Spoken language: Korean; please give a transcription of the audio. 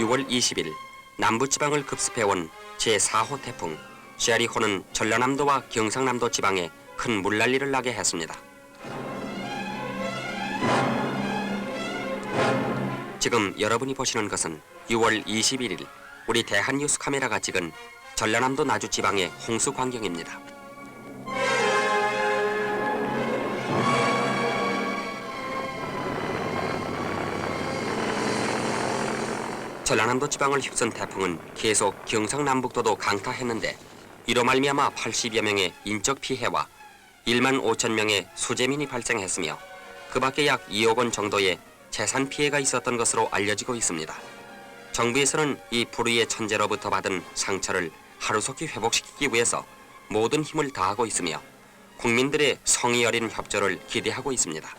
6월 20일 남부지방을 급습해온 제4호 태풍 쉐리호는 전라남도와 경상남도 지방에 큰 물난리를 나게 했습니다. 지금 여러분이 보시는 것은 6월 21일 우리 대한뉴스 카메라가 찍은 전라남도 나주 지방의 홍수 광경입니다. 전라남도 지방을 휩쓴 태풍은 계속 경상남북도도 강타했는데 이로 말미암아 80여 명의 인적 피해와 1만 5천 명의 수재민이 발생했으며 그 밖에 약 2억 원 정도의 재산 피해가 있었던 것으로 알려지고 있습니다. 정부에서는 이 불의의 천재로부터 받은 상처를 하루속히 회복시키기 위해서 모든 힘을 다하고 있으며 국민들의 성의 어린 협조를 기대하고 있습니다.